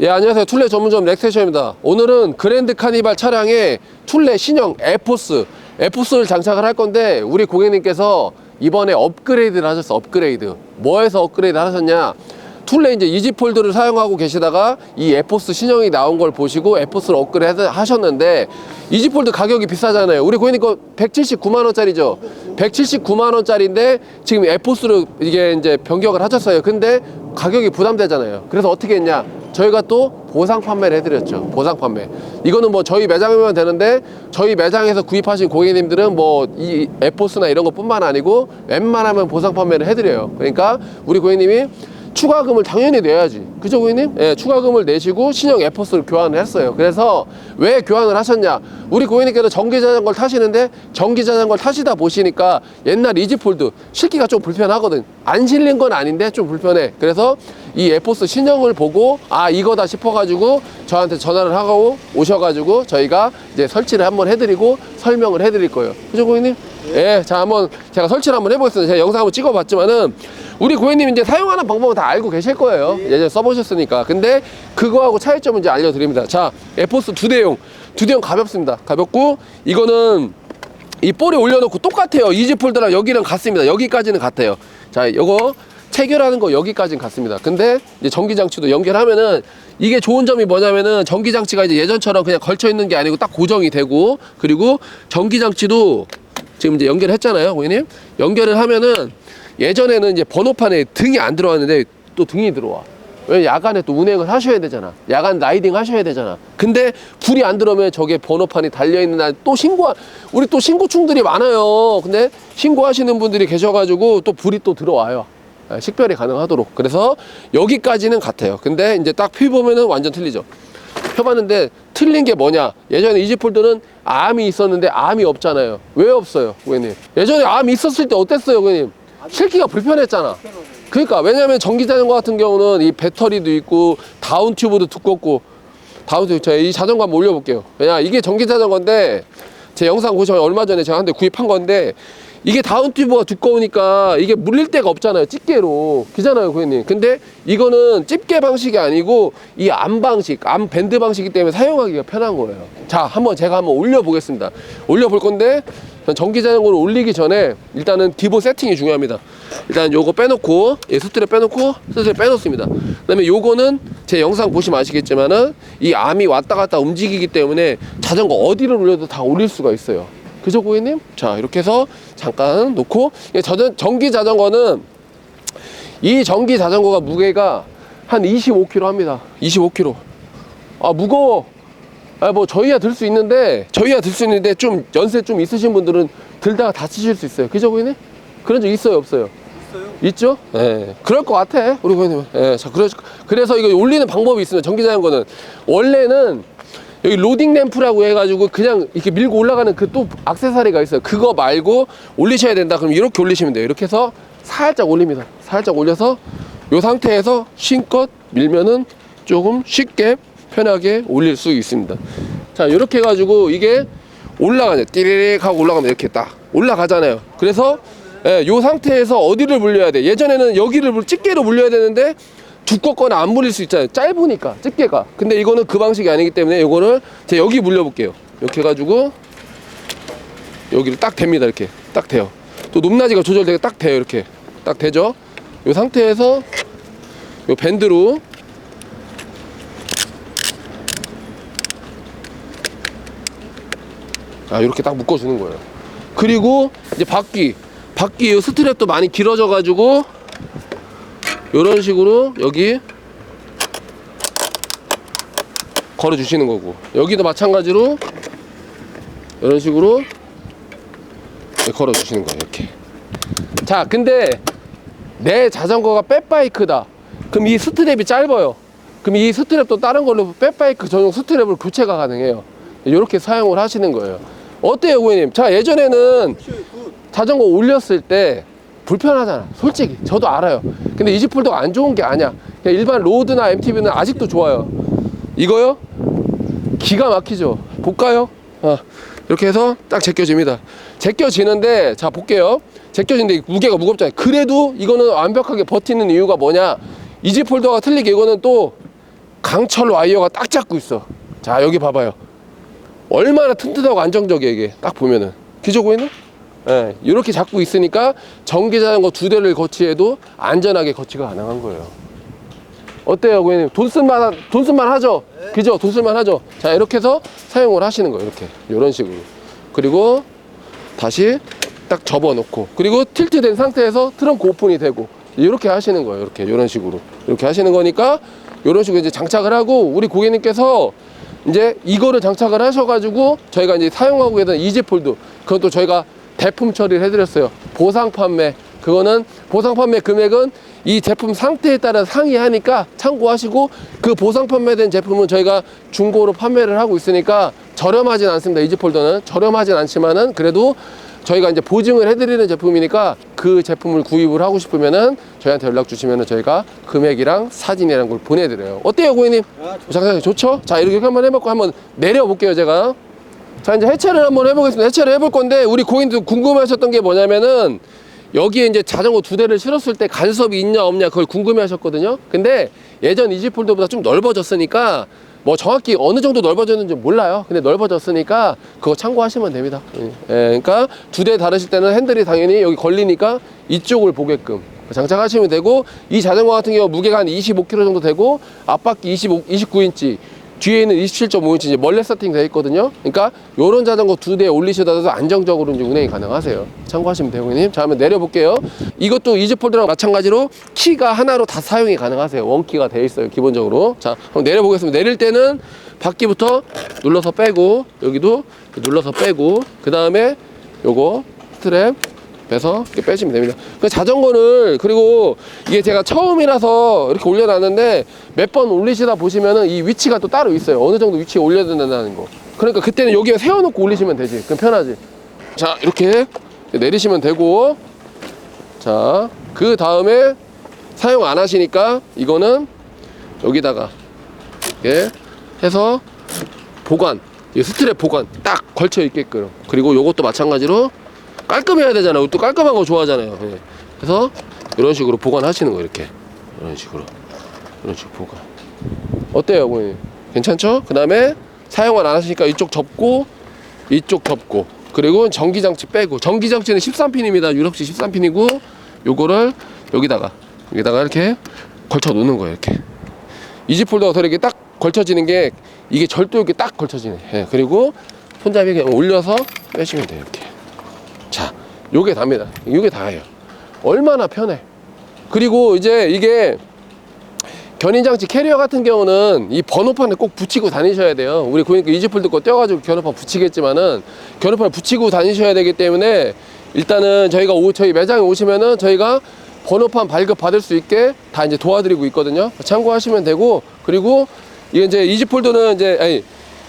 예, 안녕하세요. 툴레 전문점 렉세션입니다. 오늘은 그랜드 카니발 차량에 툴레 신형 에포스, 에포스를 장착을 할 건데 우리 고객님께서 이번에 업그레이드를 하셨어. 업그레이드. 뭐해서 업그레이드 하셨냐? 툴레 이제 이지폴드를 사용하고 계시다가 이 에포스 신형이 나온 걸 보시고 에포스를 업그레이드 하셨는데 이지폴드 가격이 비싸잖아요. 우리 고객님 거 179만 원짜리죠. 179만 원짜리인데 지금 에포스로 이게 이제 변경을 하셨어요. 근데 가격이 부담되잖아요. 그래서 어떻게 했냐? 저희가 또 보상 판매를 해드렸죠. 보상 판매. 이거는 뭐 저희 매장이면 되는데 저희 매장에서 구입하신 고객님들은 뭐 이 에포스나 이런 것뿐만 아니고 웬만하면 보상 판매를 해드려요. 그러니까 우리 고객님이 추가금을 당연히 내야지. 그죠, 고객님? 예, 추가금을 내시고 신형 에포스를 교환을 했어요. 그래서 왜 교환을 하셨냐? 우리 고객님께서 전기 자전거를 타시는데 전기 자전거를 타시다 보시니까 옛날 이지폴드 실기가 좀 불편하거든. 안 실린 건 아닌데 좀 불편해. 그래서 이 에포스 신형을 보고 아 이거다 싶어가지고 저한테 전화를 하고 오셔가지고 저희가 이제 설치를 한번 해드리고 설명을 해드릴 거예요. 그죠, 고객님? 예, 자 한번 제가 설치를 한번 해보겠습니다. 제가 영상 한번 찍어봤지만은 우리 고객님 이제 사용하는 방법은 다 알고 계실 거예요. 예전에 써보셨으니까. 근데 그거하고 차이점은 이제 알려드립니다. 자, 에포스 두 대용, 두 대용 가볍습니다. 가볍고 이거는 이 볼에 올려놓고 똑같아요. 이지폴드랑 여기랑 같습니다. 여기까지는 같아요. 자, 요거 체결하는 거 여기까지는 같습니다. 근데 이제 전기 장치도 연결하면은 이게 좋은 점이 뭐냐면은 전기 장치가 이제 예전처럼 그냥 걸쳐 있는 게 아니고 딱 고정이 되고 그리고 전기 장치도 지금 이제 연결했잖아요, 고객님. 연결을 하면은 예전에는 이제 번호판에 등이 안 들어왔는데 또 등이 들어와. 왜 야간에 또 운행을 하셔야 되잖아. 야간 라이딩 하셔야 되잖아. 근데 불이 안 들어오면 저게 번호판이 달려 있는 날 또 신고 우리 또 신고충들이 많아요. 근데 신고하시는 분들이 계셔가지고 또 불이 또 들어와요. 예, 식별이 가능하도록. 그래서 여기까지는 같아요. 근데 이제 딱 피 보면은 완전 틀리죠. 펴봤는데 틀린 게 뭐냐? 예전에 이지폴드는 암이 있었는데 암이 없잖아요. 왜 없어요, 고객님? 예전에 암이 있었을 때 어땠어요, 고객님? 실기가 불편했잖아. 그러니까 왜냐면 전기 자전거 같은 경우는 이 배터리도 있고 다운 튜브도 두껍고 다운 튜브 제가 이 자전거 한번 올려볼게요. 왜냐 이게 전기 자전거인데 제 영상 보시면 얼마 전에 제가 한 대 구입한 건데 이게 다운 튜브가 두꺼우니까 이게 물릴 데가 없잖아요. 집게로. 그잖아요, 고객님. 근데 이거는 집게 방식이 아니고 이 암 방식, 암 밴드 방식이기 때문에 사용하기가 편한 거예요. 자, 한번 제가 한번 올려 보겠습니다. 올려 볼 건데 전기 자전거를 올리기 전에 일단은 기본 세팅이 중요합니다. 일단 요거 빼놓고 예, 스트랩 빼놓고 스트랩 빼놓습니다. 그 다음에 요거는 제 영상 보시면 아시겠지만은 이 암이 왔다 갔다 움직이기 때문에 자전거 어디를 올려도 다 올릴 수가 있어요. 그죠 고객님? 자 이렇게 해서 잠깐 놓고 예, 저전 전기 자전거는 이 전기 자전거가 무게가 한 25kg 합니다. 25kg. 아 무거워. 아 뭐 저희야 들 수 있는데 저희야 들 수 있는데 좀 연세 좀 있으신 분들은 들다가 다치실 수 있어요. 그죠 고객님? 그런 적 있어요 없어요? 있어요? 있죠? 예. 그럴 것 같아, 우리 고객님. 예. 자, 그래, 그래서 이거 올리는 방법이 있습니다. 전기 자전거는. 원래는 여기 로딩 램프라고 해가지고 그냥 이렇게 밀고 올라가는 그 또 악세사리가 있어요. 그거 말고 올리셔야 된다. 그럼 이렇게 올리시면 돼요. 이렇게 해서 살짝 올립니다. 살짝 올려서 이 상태에서 힘껏 밀면은 조금 쉽게 편하게 올릴 수 있습니다. 자, 이렇게 해가지고 이게 올라가네. 띠리릭 하고 올라가면 이렇게 딱 올라가잖아요. 그래서 예, 요 상태에서 어디를 물려야 돼? 예전에는 여기를 물- 집게로 물려야 되는데 두껍거나 안 물릴 수 있잖아요. 짧으니까 집게가. 근데 이거는 그 방식이 아니기 때문에 이거를 제가 여기 물려 볼게요. 이렇게 해가지고 여기를 딱 댑니다. 이렇게 딱 돼요. 또 높낮이가 조절되게 딱 돼요. 이렇게 딱 되죠. 이 상태에서 요 밴드로 아 이렇게 딱 묶어주는 거예요. 그리고 이제 바퀴 바퀴 이 스트랩도 많이 길어져 가지고 이런 식으로 여기 걸어 주시는 거고. 여기도 마찬가지로 이런 식으로 걸어 주시는 거예요 이렇게. 자 근데 내 자전거가 백바이크다. 그럼 이 스트랩이 짧아요. 그럼 이 스트랩도 다른 걸로 백바이크 전용 스트랩을 교체가 가능해요. 이렇게 사용을 하시는 거예요. 어때요 고객님? 자 예전에는 자전거 올렸을 때 불편하잖아. 솔직히 저도 알아요. 근데 이지폴더가 안 좋은 게 아니야. 그냥 일반 로드나 MTB는 아직도 좋아요. 이거요? 기가 막히죠. 볼까요? 어, 이렇게 해서 딱 제껴집니다. 제껴지는데 자 볼게요. 제껴지는데 무게가 무겁잖아요. 그래도 이거는 완벽하게 버티는 이유가 뭐냐? 이지폴더가 틀리게 이거는 또 강철 와이어가 딱 잡고 있어. 자, 여기 봐봐요. 얼마나 튼튼하고 안정적이야, 이게. 딱 보면은. 기저 고있는 예, 이렇게 잡고 있으니까 전기 자전거 두 대를 거치해도 안전하게 거치가 가능한 거예요. 어때요, 고객님? 돈 쓸만, 돈 쓸만 하죠? 그죠? 돈 쓸만 하죠? 자, 이렇게 해서 사용을 하시는 거예요, 이렇게. 이런 식으로. 그리고 다시 딱 접어 놓고. 그리고 틸트된 상태에서 트렁크 오픈이 되고. 이렇게 하시는 거예요, 이렇게. 이런 식으로. 이렇게 하시는 거니까, 이런 식으로 이제 장착을 하고, 우리 고객님께서 이제 이거를 장착을 하셔가지고, 저희가 이제 사용하고 있는 이지폴드. 또 저희가 대품 처리를 해드렸어요. 보상 판매. 그거는 보상 판매 금액은 이 제품 상태에 따라 상이하니까 참고하시고 그 보상 판매된 제품은 저희가 중고로 판매를 하고 있으니까 저렴하진 않습니다. 이지폴더는 저렴하진 않지만은 그래도 저희가 이제 보증을 해드리는 제품이니까 그 제품을 구입을 하고 싶으면은 저희한테 연락 주시면은 저희가 금액이랑 사진이랑 걸 보내드려요. 어때요, 고객님? 장사님 좋죠? 자 이렇게 한번 해먹고 한번 내려볼게요, 제가. 자 이제 해체를 한번 해보겠습니다. 해체를 해볼 건데 우리 고객님도 궁금해하셨던 게 뭐냐면은 여기에 이제 자전거 두 대를 실었을 때 간섭이 있냐 없냐 그걸 궁금해 하셨거든요. 근데 예전 이지폴더보다 좀 넓어졌으니까 뭐 정확히 어느 정도 넓어졌는지 몰라요. 근데 넓어졌으니까 그거 참고하시면 됩니다. 예, 그러니까 두 대 다르실 때는 핸들이 당연히 여기 걸리니까 이쪽을 보게끔 장착하시면 되고 이 자전거 같은 경우 무게가 한 25kg 정도 되고 앞바퀴 25, 29인치 뒤에는 27.5인치 이제 멀레 세팅 되어 있거든요. 그러니까 요런 자전거 두 대 올리시더라도 안정적으로 이제 운행이 가능하세요. 참고하시면 돼요, 고객님. 자, 한번 내려 볼게요. 이것도 이즈폴드랑 마찬가지로 키가 하나로 다 사용이 가능하세요. 원키가 되어 있어요, 기본적으로. 자, 한번 내려 보겠습니다. 내릴 때는 바퀴부터 눌러서 빼고 여기도 눌러서 빼고 그 다음에 요거 스트랩 빼서 이렇게 빼시면 됩니다. 그 자전거를 그리고 이게 제가 처음이라서 이렇게 올려놨는데 몇 번 올리시다 보시면은 이 위치가 또 따로 있어요. 어느 정도 위치에 올려야 된다는 거. 그러니까 그때는 여기에 세워놓고 올리시면 되지. 그럼 편하지. 자 이렇게 내리시면 되고 자 그 다음에 사용 안 하시니까 이거는 여기다가 이렇게 해서 보관 이 스트랩 보관 딱 걸쳐 있게끔 그리고 요것도 마찬가지로 깔끔해야 되잖아요. 또 깔끔한 거 좋아하잖아요. 예. 그래서 이런 식으로 보관하시는 거 이렇게 이런 식으로 이런 식으로 보관. 어때요, 고객님? 괜찮죠? 그 다음에 사용을 안 하시니까 이쪽 접고 이쪽 접고 그리고 전기장치 빼고 전기장치는 13핀입니다. 유럽식 13핀이고 요거를 여기다가 여기다가 이렇게 걸쳐 놓는 거예요. 이렇게 이지 폴더가 더 이렇게 딱 걸쳐지는 게 이게 절도 이렇게 딱 걸쳐지네. 예. 그리고 손잡이 그냥 올려서 빼시면 돼요. 이렇게. 자, 요게 답니다. 요게 다예요. 얼마나 편해. 그리고 이제 이게 견인장치 캐리어 같은 경우는 이 번호판에 꼭 붙이고 다니셔야 돼요. 우리 고객님 이지폴드 거 떼어가지고 견호판 붙이겠지만은 견호판을 붙이고 다니셔야 되기 때문에 일단은 저희가 오, 저희 매장에 오시면은 저희가 번호판 발급 받을 수 있게 다 이제 도와드리고 있거든요. 참고하시면 되고 그리고 이게 이제 이지폴드는 이제 아니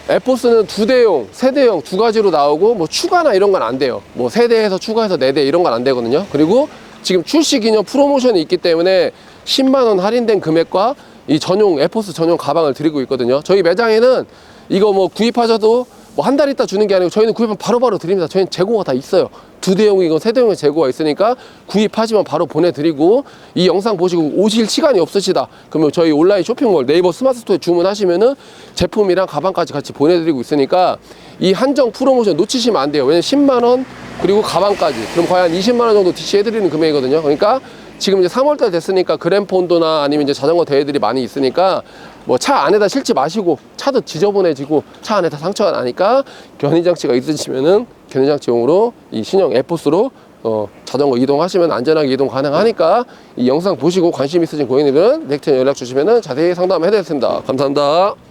에포스는 두 대용, 세 대용 두 가지로 나오고 뭐 추가나 이런 건 안 돼요. 뭐 세 대에서 추가해서 네 대 이런 건 안 되거든요. 그리고 지금 출시 기념 프로모션이 있기 때문에 10만 원 할인된 금액과 이 전용 에포스 전용 가방을 드리고 있거든요. 저희 매장에는 이거 뭐 구입하셔도 뭐 한 달 있다 주는 게 아니고 저희는 구입하면 바로바로 드립니다. 저희는 재고가 다 있어요. 두 대용이건 세 대용의 재고가 있으니까 구입하시면 바로 보내드리고 이 영상 보시고 오실 시간이 없으시다. 그러면 저희 온라인 쇼핑몰 네이버 스마트 스토어에 주문하시면은 제품이랑 가방까지 같이 보내드리고 있으니까 이 한정 프로모션 놓치시면 안 돼요. 왜냐면 10만 원 그리고 가방까지. 그럼 거의 한 20만 원 정도 DC 해드리는 금액이거든요. 그러니까 지금 이제 3월달 됐으니까 그랜폰도나 아니면 이제 자전거 대회들이 많이 있으니까 뭐 차 안에다 실지 마시고 차도 지저분해지고 차 안에 다 상처가 나니까 견인장치가 있으시면은 견인장치용으로 이 신형 에포스로 어, 자전거 이동하시면 안전하게 이동 가능하니까 이 영상 보시고 관심 있으신 고객님들은 넥트에 연락 주시면은 자세히 상담해 드리겠습니다. 감사합니다.